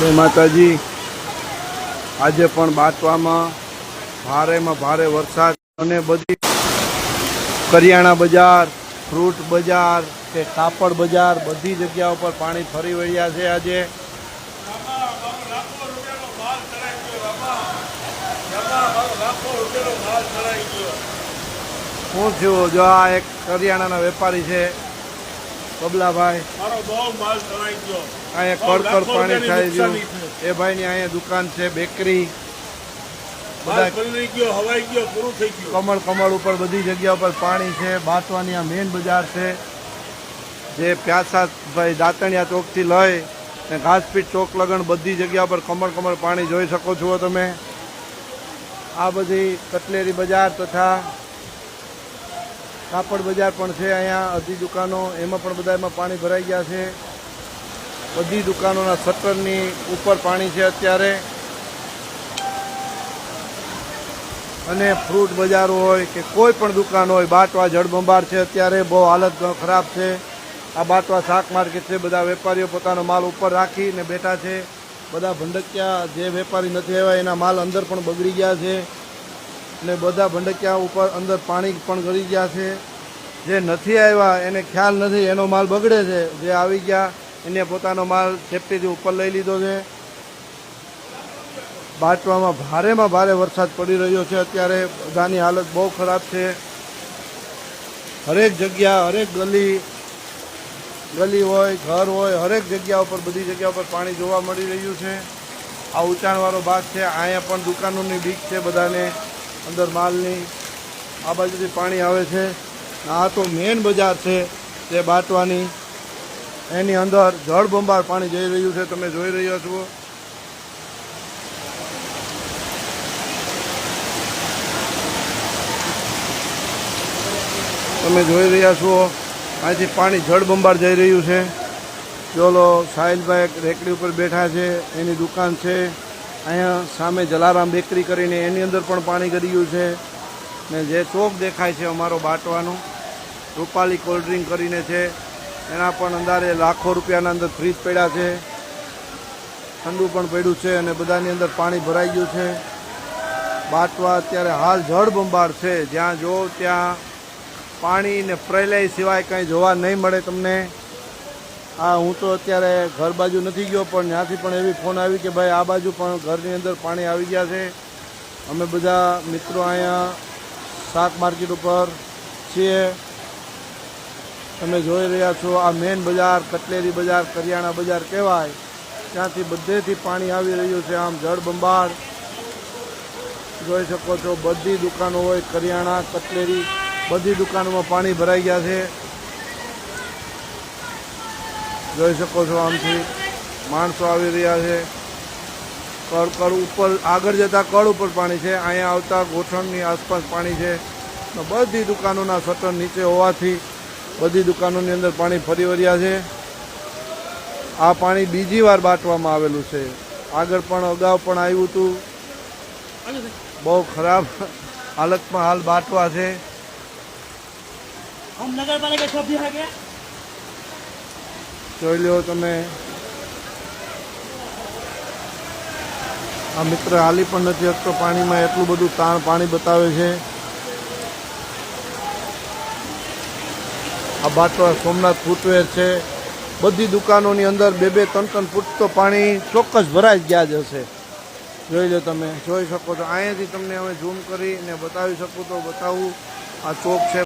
જય માતાજી. આજે પણ બાટવામાં ભારેમાં ભારે વરસાદ અને બધી કરિયાણા બજાર, ફ્રૂટ બજાર કે કાપડ બજાર બધી જગ્યાઓ પર પાણી ફરી વળ્યા છે આજે. શું થયું? જો આ એક કરિયાણાના વેપારી છે. બબલાભાઈ મારો બહુ માલ તણાઈ ગયો. અહીંયા કડકડ પાણી થાય ગયું. એ ભાઈની અહીંયા દુકાન છે બેકરી. થઈ કમળ કમળ ઉપર બધી જગ્યા ઉપર પાણી છે બાંચવાની આ મેન બજાર છે. જે પ્યાસા ભાઈ દાંતણિયા ચોકથી લઈ ને ઘાસપીટ ચોક લગણ બધી જગ્યા પર કમળ કમળ પાણી જોઈ શકો છો તમે. આ બધી કટલેરી બજાર તથા કાપડ બજાર પણ છે અહીંયા અધી દુકાનો, એમાં પણ બધામાં પાણી ભરાઈ ગયા છે. બધી દુકાનોના શટરની ઉપર પાણી છે અત્યારે. અને ફ્રૂટ બજાર હોય કે કોઈ પણ દુકાન હોય, બાટવા જળબંબાર છે અત્યારે, બહુ હાલત ખરાબ છે. આ બાટવા શાક માર્કેટ છે, બધા વેપારીઓ પોતાનો માલ ઉપર રાખીને બેઠા છે. બધા ભંડકિયા, જે વેપારી નથી આવ્યા, એના માલ અંદર પણ બગડી ગયા છે. ને બધા ભંડકિયા ઉપર અંદર પાણી પણ ગળી ગયા છે. જે નથી આવ્યા, એને ખ્યાલ નથી, એનો માલ બગડે છે. જે આવી ગયા, એને પોતાનો માલ સેફટીથી ઉપર લઈ લીધો છે. બાટવામાં ભારેમાં ભારે વરસાદ પડી રહ્યો છે. અત્યારે બધાની હાલત બહુ ખરાબ છે. હરેક જગ્યા, હરેક ગલી ગલી હોય, ઘર હોય, હરેક જગ્યા ઉપર, બધી જગ્યા ઉપર પાણી જોવા મળી રહ્યું છે. આ ઉંચાણવાળો ભાગ છે. અહીંયા પણ દુકાનોની બીક છે બધાને. અંદર માલની આ બાજુથી પાણી આવે છે. આ તો મેઇન બજાર છે તે બાટવાની. એની અંદર જળબંબાર પાણી જઈ રહ્યું છે. તમે જોઈ રહ્યા છો. તમે જોઈ રહ્યા છો. અહીંથી પાણી જળબંબાર જઈ રહ્યું છે. ચોલો સાહિલભાઈ રેકડી ઉપર બેઠા છે. એની દુકાન છે. અહીંયા સામે જલારામ બેકરી કરીને એની અંદર પણ પાણી ગર્યું છે ને જે ચોક દેખાય છે અમારો બાટવાનો, રૂપાલી કોલ્ડ ડ્રિંક કરીને છે. એના પણ અંદારે લાખો રૂપિયાના અંદર ફ્રીજ પડ્યા છે. ઠંડુ પણ પડ્યું છે અને બધાની અંદર પાણી ભરાઈ ગયું છે. બાટવા અત્યારે હાલ જળબંબાર છે. જ્યાં જો ત્યાં પાણી ને પ્રલય સિવાય કંઈ જોવા નહીં મળે તમને. આ હું તો અત્યારે ઘર બાજુ નથી ગયો, પણ ત્યાંથી પણ એવી ફોન આવી કે ભાઈ, આ બાજુ પણ ઘરની અંદર પાણી આવી ગયા છે. અમે બધા મિત્રો અહીંયા શાક માર્કેટ ઉપર છીએ. તમે જોઈ રહ્યા છો, આ મેન બજાર, કટલેરી બજાર, કરિયાણા બજાર કહેવાય. ત્યાંથી બધેથી પાણી આવી રહ્યું છે, આમ જળબંબાળ જોઈ શકો છો, બધી દુકાનો હોય, કરિયાણા, કટલેરી, બધી દુકાનોમાં પાણી ભરાઈ ગયા છે. જોઈ શકો છો આમથી માણસો આવી રહ્યા છે. કળ કળ ઉપર, આગળ જતા કળ ઉપર પાણી છે. અહીંયા આવતા ગોઠણની આસપાસ પાણી છે. બધી દુકાનોના શટર નીચે હોવાથી બધી દુકાનોની અંદર પાણી ફરી વળ્યા છે. આ પાણી બીજી વાર બાંટવામાં આવેલું છે. આગળ પણ અગાઉ પણ આવ્યું હતું. બહુ ખરાબ હાલતમાં હાલ બાંટવા છે. જોઈ લો તમે. આ મિત્ર હાલી પણ નથી શકતો પાણીમાં, એટલું બધું તાણ પાણી બતાવે છે. આ બાટવા સોમનાથ ફૂટવેર છે. બધી દુકાનોની અંદર બે બે ત્રણ ત્રણ ફૂટ તો પાણી ચોક્કસ ભરાઈ ગયા જ હશે. જોઈ લો તમે, જોઈ શકો છો. અહીંયાથી તમને હવે ઝૂમ કરીને બતાવી શકું તો બતાવું. આ ચોક છે